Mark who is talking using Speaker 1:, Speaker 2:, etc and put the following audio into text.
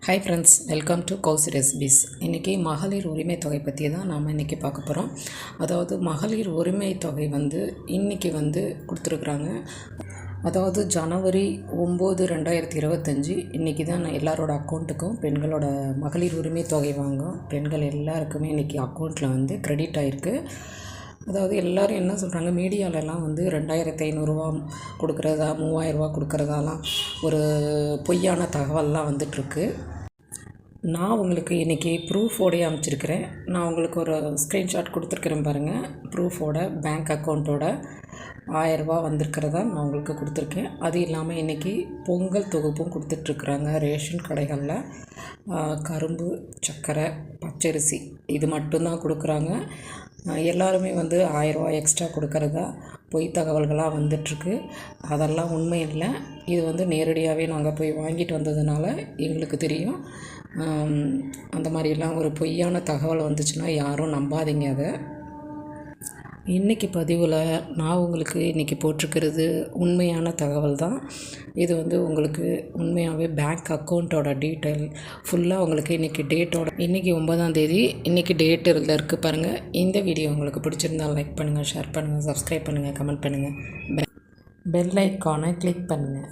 Speaker 1: Hi friends welcome to Kousi recipes இன்றைக்கி மகளிர் உரிமை தொகை பற்றி தான் நாம் இன்றைக்கி பார்க்க போகிறோம் அதாவது மகளிர் உரிமை தொகை வந்து இன்றைக்கி வந்து கொடுத்துருக்குறாங்க. அதாவது ஜனவரி ஒம்பது ரெண்டாயிரத்தி இருபத்தஞ்சி இன்றைக்கி தான் நான் எல்லாரோட அக்கௌண்ட்டுக்கும் பெண்களோட மகளிர் உரிமை தொகை வாங்கும். பெண்கள் எல்லாருக்குமே இன்றைக்கி அக்கௌண்ட்டில் வந்து க்ரெடிட் ஆகிருக்கு அதாவது எல்லோரும் என்ன சொல்கிறாங்க மீடியாலெலாம் வந்து ரெண்டாயிரத்தி ஐநூறுரூவா கொடுக்குறதா மூவாயிரரூவா கொடுக்குறதாலாம் ஒரு பொய்யான தகவல்லாம் வந்துட்டுருக்கு. நான் உங்களுக்கு இன்றைக்கி ப்ரூஃபோடே அனுப்பிச்சிருக்கிறேன் நான் உங்களுக்கு ஒரு ஸ்க்ரீன்ஷாட் கொடுத்துருக்குறேன் பாருங்கள் ப்ரூஃபோட பேங்க் அக்கௌண்ட்டோட ஆயரூபா வந்திருக்கிறதா நான் உங்களுக்கு கொடுத்துருக்கேன். அது இல்லாமல் இன்றைக்கி பொங்கல் தொகுப்பும் கொடுத்துட்ருக்குறாங்க ரேஷன் கடைகளில் கரும்பு சர்க்கரை பச்சரிசி இது மட்டும்தான் கொடுக்குறாங்க. எல்லாருமே வந்து ஆயரூவா எக்ஸ்ட்ரா கொடுக்கறதா பொய் தகவல்களாக வந்துட்டுருக்கு. அதெல்லாம் உண்மை இல்லை. இது வந்து நேரடியாகவே நாங்கள் போய் வாங்கிட்டு வந்ததுனால எங்களுக்கு தெரியும். அந்த மாதிரிலாம் ஒரு பொய்யான தகவல் வந்துச்சுன்னா யாரும் நம்பாதீங்க அதை. இன்றைக்கி பதிவில் நான் உங்களுக்கு இன்றைக்கி போட்டிருக்கிறது உண்மையான தகவல் தான். இது வந்து உங்களுக்கு உண்மையாகவே பேங்க் அக்கௌண்ட்டோட டீட்டெயில் ஃபுல்லாக உங்களுக்கு இன்றைக்கி டேட்டோட இன்றைக்கி ஒன்பதாம் தேதி இன்றைக்கி டேட் இதில் இருக்குது பாருங்கள் இந்த வீடியோ உங்களுக்கு பிடிச்சிருந்தால் லைக் பண்ணுங்கள் ஷேர் பண்ணுங்கள் சப்ஸ்கிரைப் பண்ணுங்கள் கமெண்ட் பண்ணுங்கள் பெல் ஐக்கானை கிளிக் பண்ணுங்கள்